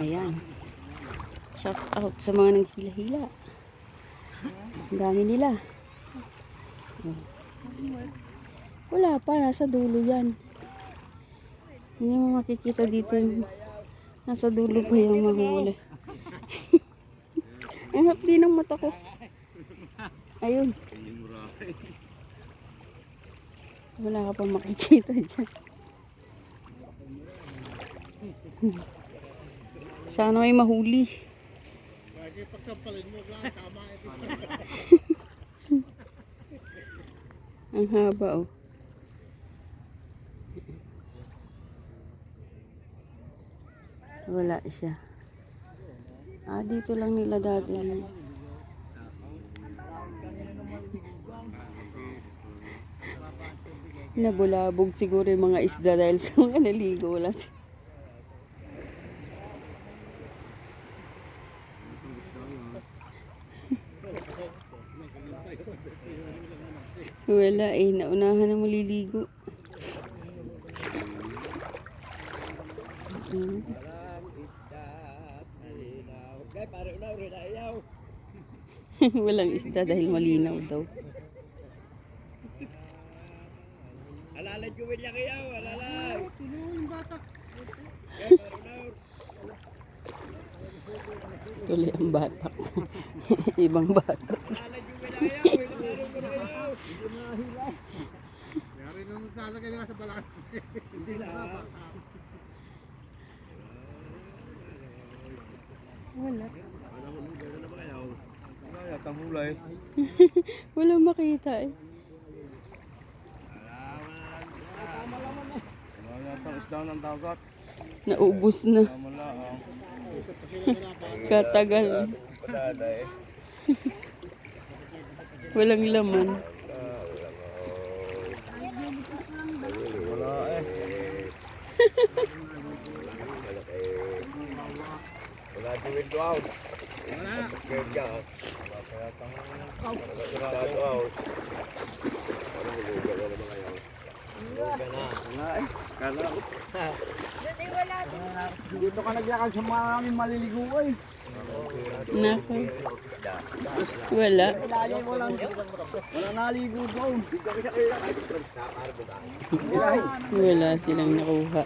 Ayan. Shout out sa mga naghila-hila. Ang dami nila. Wala pa, nasa dulo yan. Hindi mo makikita dito nasa dulo pa yung mahuli. Ang hapdi ng mata ko. Ayun. Wala ka pa makikita dyan. Sana may mahuli. Ang haba oh. Wala siya. Ah, dito lang nila dati. Nabulabog siguro yung mga isda dahil sa mga naligo. Wala si- Wala eh, naunahan na maliligo. Mm. Walang isda dahil malinaw daw. Alalay ko wilya kayo, alalay. Tuloy ang batak. Ibang batak. Alalay ko wilya kayo, wilya ko kayo. Yari nung naglalagay nila sa balat. Hindi na. Wala. Alam mo, gano'n na ba kayo? Wala yata mulay. Wala makita eh. Wala yata isda ng dagat. Naubos na. Katagal. Walang laman. Wala eh. Wala duwid daw. Wala. Kaya Wala kaya tang. Wala daw. Ano mo lugar wala ba kayo? Lugar na. Wala eh. Kala ko. Dito ka naglakad sa maraming maliligo eh. Nako. Wala. Wala silang nakuha.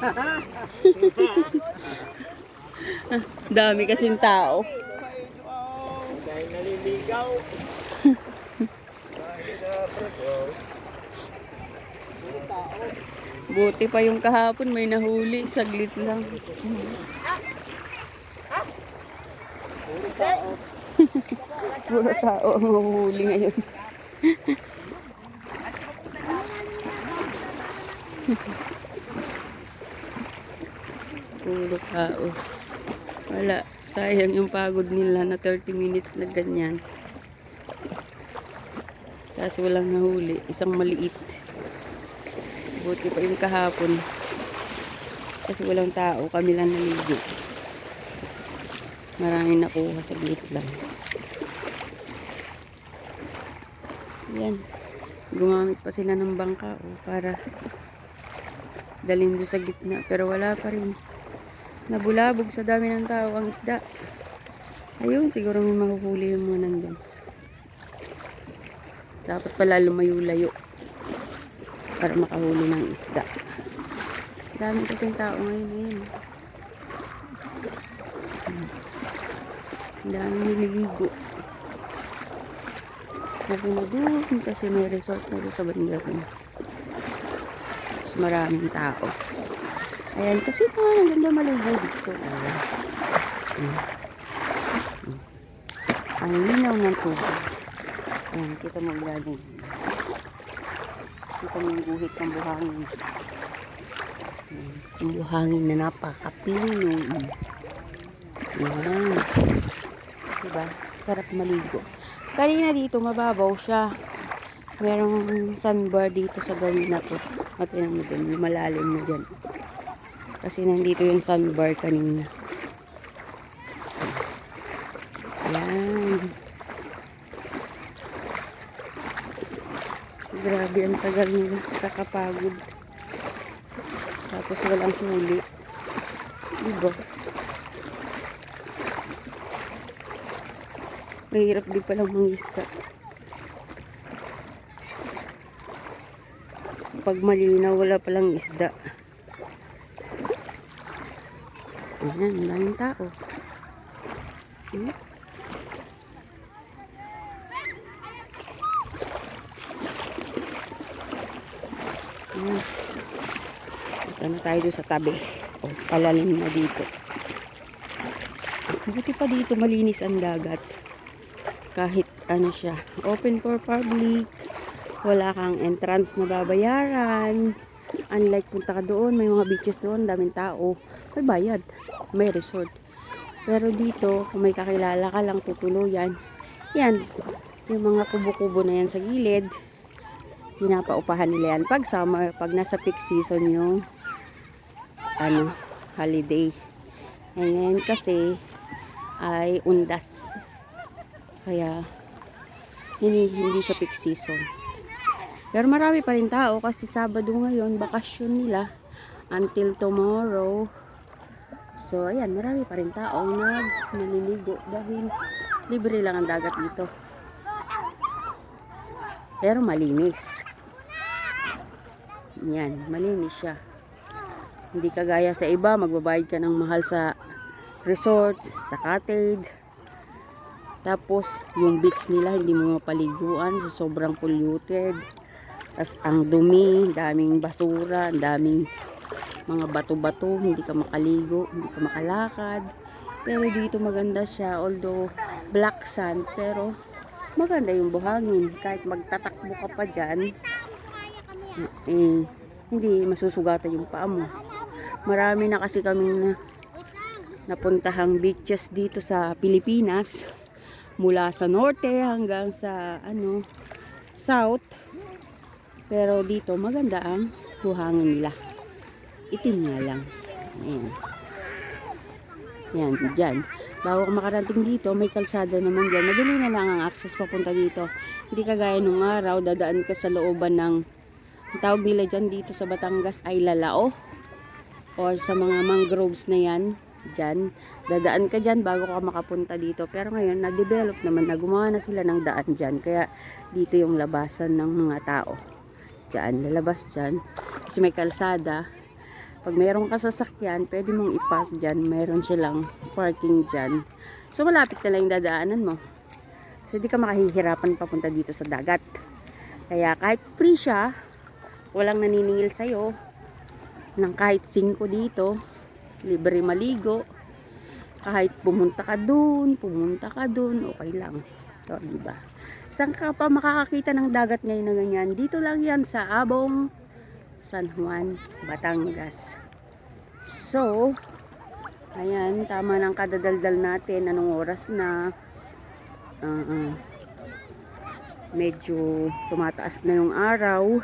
Dami kasing tao. Dahil. Buti pa yung kahapon may nahuli. Saglit lang. Puro tao ang mahuli ngayon. Puro tao. Wala. Sayang yung pagod nila na 30 minutes na ganyan. Kaso walang nahuli. Isang maliit. Buti pa yung kahapon. Kasi walang tao. Kami lang naligo. Maraming nakuha sa glit lang. Yan. Gumamit pa sila ng bangka oh, para dalhin doon sa gitna. Pero wala pa rin. Nabulabog sa dami ng tao ang isda. Ayun, siguro may mahuhuli yung mga nandyan. Dapat pala lumayo-layo para makahuli ng isda. Dami kasing tao ngayon. Ayun. Ang dami nililigo. Sabi na doon kasi may resort na doon sa banda doon. Mas maraming tao. Ayan, kasi pa ang ganda maligo dito. Ayan. Mm. Mm. Ang linaw ng tubig. Ayan, kita mo ilalim. Kita mo yung guhit ng buhangin. Ayan, Yung buhangin na napakapino. Ayan. Diba? Sarap maligo. Kanina dito, mababaw siya. Merong sandbar dito sa gawin na to. At yun mo yung malalim na dyan. Kasi nandito yung sandbar kanina. Yan. Grabe ang tagal nila. Kakapagod. Tapos walang huli. Diba? Mahirap din palang mangisda. Pag malinaw, wala palang isda. Ayan, daming tao. Hmm? Ayan. Punta na tayo doon sa tabi. O, palalim na dito. Buti pa dito malinis ang dagat. Kahit ano siya, open for public. Wala kang entrance na babayaran. Unlike punta ka doon, may mga beaches doon, daming tao. May bayad. May resort. Pero dito, kung may kakilala ka lang tutuluyan, yan, yung mga kubo-kubo na yan sa gilid, pinapaupahan nila yan pag summer, pag nasa peak season yung ano, holiday. Eh, ngayon kasi ay undas. Kaya hindi, hindi siya peak season. Pero marami pa rin tao kasi Sabado ngayon, bakasyon nila until tomorrow. So, ayan, marami pa rin tao nag naliligo dahil libre lang ang dagat dito. Pero malinis. Yan, malinis siya. Hindi kagaya sa iba, magbabayad ka ng mahal sa resorts, sa cottage. Tapos, yung beach nila, hindi mo mapaliguan sa sobrang polluted. Tapos, ang dumi, daming basura, daming mga bato-bato, hindi ka makaligo, hindi ka makalakad. Pero dito maganda siya, although black sand, pero maganda yung buhangin. Kahit magtatakbo ka pa dyan, eh, hindi masusugatan yung paa mo. Marami na kasi kaming na, napuntahang beaches dito sa Pilipinas. Mula sa norte hanggang sa ano, south. Pero dito maganda ang buhangin nila. Itim nga lang. Ayan. Yan, dyan. Bago ka makarating dito, may kalsada naman dyan. Madali na lang ang access papunta dito. Hindi kagaya nung araw, dadaan ka sa looban ng, tawag nila dyan dito sa Batangas ay lalao. Or sa mga mangroves na yan, dyan. Dadaan ka dyan bago ka makapunta dito. Pero ngayon, na-develop naman na gumawa na sila ng daan dyan. Kaya dito yung labasan ng mga tao. Dyan, lalabas dyan. Kasi may kalsada. Pag mayroong kasasakyan, pwede mong i-park dyan. Meron silang parking dyan. So, malapit na lang yung dadaanan mo. So, di ka makahihirapan papunta dito sa dagat. Kaya, kahit free siya, walang naniningil sa'yo ng kahit 5 dito. Libre maligo. Kahit pumunta ka dun, pumunta ka dun, okay lang. So, di ba? Saan ka pa makakakita ng dagat ngayon na ganyan? Dito lang yan sa Abong, San Juan, Batangas. So, ayan, tama ng kadadaldal natin. Anong oras na? Ah, ah. medyo tumataas na yung araw.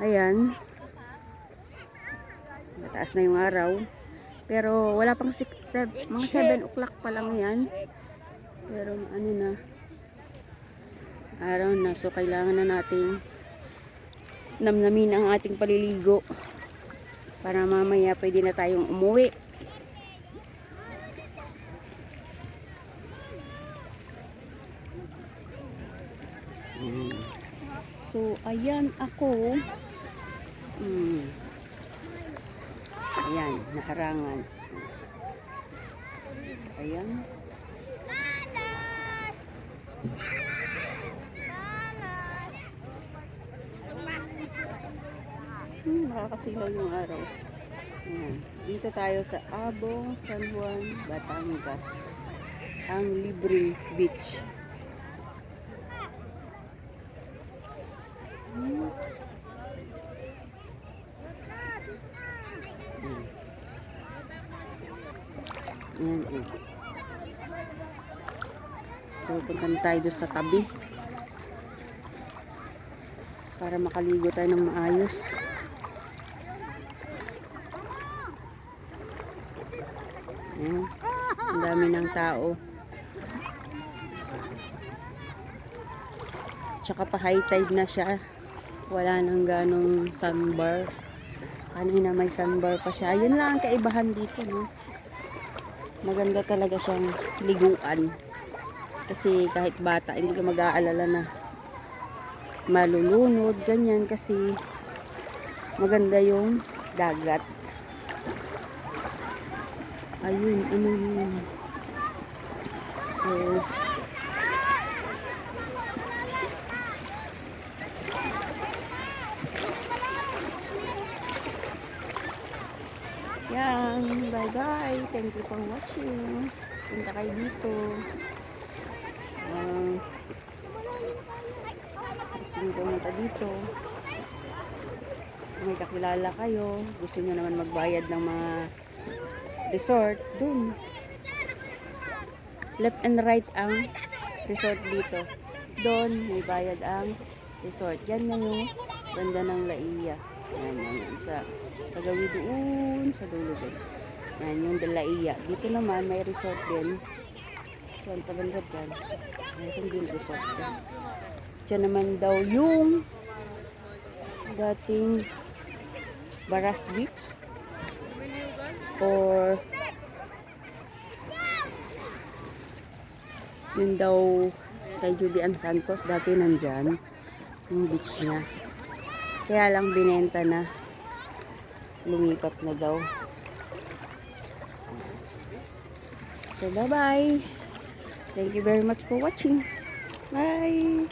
Ayan. Mataas na yung araw. Pero wala pang 6, 7, mga 7 o'clock pa lang yan. Pero ano na, araw na. So, kailangan na nating namnamin ang ating paliligo para mamaya pwede na tayong umuwi Mm. so ayan ako mm. Ayan nakarangan so ayan Hmm, nakakasilaw yung araw. Ayan. Dito tayo sa Abong, San Juan, Batangas. Ang libreng beach. Ayan, ayan. So, punta tayo doon sa tabi. Para makaligo tayo ng maayos. Ayan. Ang dami ng tao. Tsaka pa high tide na siya. Wala nang ganong sandbar. Kanina may sandbar pa siya. Yun lang ang kaibahan dito, no? Maganda talaga siyang liguan. Kasi kahit bata, hindi ka mag-aalala na malulunod, ganyan. Kasi maganda yung dagat. Ayun, ano yun. So, yan. Bye-bye. Thank you for watching. Punta kayo dito. Um, gusto nyo pumunta dito. May kakilala kayo, gusto nyo naman magbayad ng mga resort, dun. Left and right ang resort dito. Doon, may bayad ang resort. Yan na yung banda ng Laia. Yan, yan, yan. Sa pagawi doon, sa dulo doon. Yan, yung Laia. Dito naman, may resort din. Yan, sa banda dyan. Mayroon din resort din. Diyan naman daw yung dating Baras Beach or yun daw kay Julian Santos dati nandyan yung beach niya kaya lang binenta na lumipat na daw so bye bye thank you very much for watching. Bye